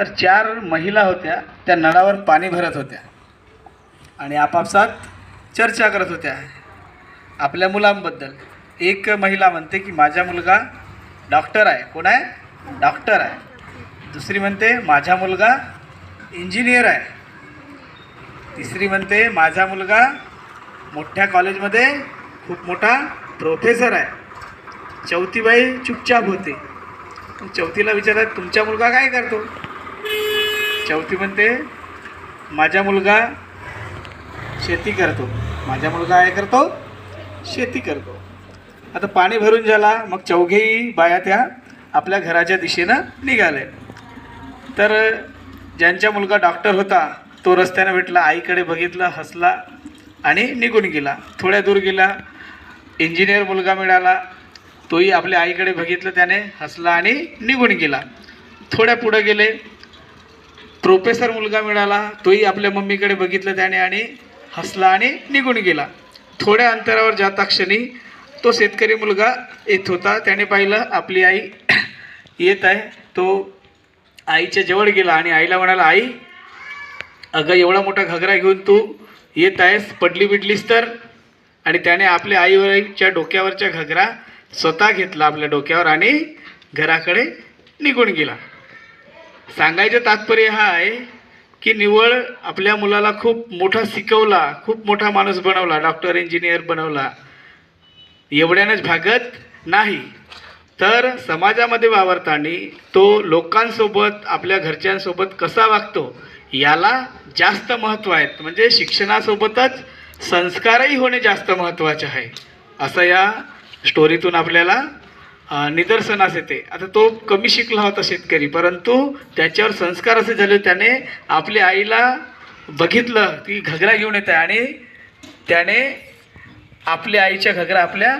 तर चार महिला होत्या त्या नळावर पाणी भरत होत्या. आणि आपापसात चर्चा करत होत्या. आपल्या मुलांबद्दल. एक महिला म्हणते की माझा मुलगा डॉक्टर आहे. कोण आहे? डॉक्टर आहे. दुसरी म्हणते माझा मुलगा इंजिनियर आहे. तिसरी म्हणते माझा मुलगा मोठ्या कॉलेजमध्ये खूप मोठा प्रोफेसर आहे. चौथीबाई चुपचाप होते. चौथीला विचारत तुमचा मुलगा काय करतो? शेवटी म्हणते माझा मुलगा शेती करतो. माझा मुलगा काय करतो? शेती करतो. आता पाणी भरून झाला मग चौघेही बाया त्या आपल्या घराच्या दिशेनं निघाले. तर ज्यांचा मुलगा डॉक्टर होता तो रस्त्यानं भेटला आईकडे बघितलं हसला आणि निघून गेला. थोड्या दूर गेला इंजिनियर मुलगा मिळाला तोही आपल्या आईकडे बघितलं त्याने हसला आणि निघून गेला. थोड्या पुढं गेले प्रोफेसर मुलगा मिळाला तोही आपल्या मम्मीकडे बघितलं त्याने आणि हसला आणि निघून गेला. थोड्या अंतरावर जाता क्षणी तो शेतकरी मुलगा येत होता त्याने पाहिलं आपली आई येत आहे. तो आईच्या जवळ गेला आणि आईला म्हणाला आई अगं एवढा मोठा घगरा घेऊन तू येत आहेस पडली बिडलीस तर? आणि त्याने आपल्या आईवरच्या डोक्यावरच्या घगरा स्वतः घेतला आपल्या डोक्यावर आणि घराकडे निघून गेला. सांगायचं तात्पर्य हा आहे की निवळ आपल्या मुलाला खूप मोठा शिकवला खूप मोठा माणूस बनवला डॉक्टर इंजिनियर बनवला. एवढ्यानंच भागत नाही. तर समाजामध्ये वावरताना तो लोकांसोबत आपल्या घरच्यांसोबत कसा वागतो याला जास्त महत्त्व आहेत म्हणजे शिक्षणासोबतच संस्कारही होणे जास्त महत्त्वाचे आहे. असं या स्टोरीतून आपल्याला निदर्शनास येते. आता तो कमी शिकला होता शेतकरी परंतु त्याच्यावर संस्कार असे झाले त्याने आपल्या आईला बघितलं की घगरा घेऊन येत आहे आणि त्याने आपल्या आईच्या घगरा आपल्या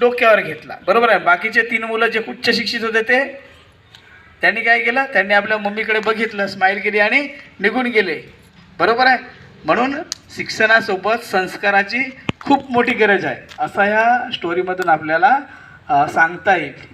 डोक्यावर घेतला. बरोबर आहे? बाकीचे तीन मुलं जे उच्च शिक्षित होते ते त्यांनी काय केलं? त्यांनी आपल्या मम्मीकडे बघितलं स्माईल केली आणि निघून गेले. बरोबर आहे? म्हणून शिक्षणासोबत संस्काराची खूप मोठी गरज आहे. असा ह्या स्टोरीमधून आपल्याला सांगता येईल.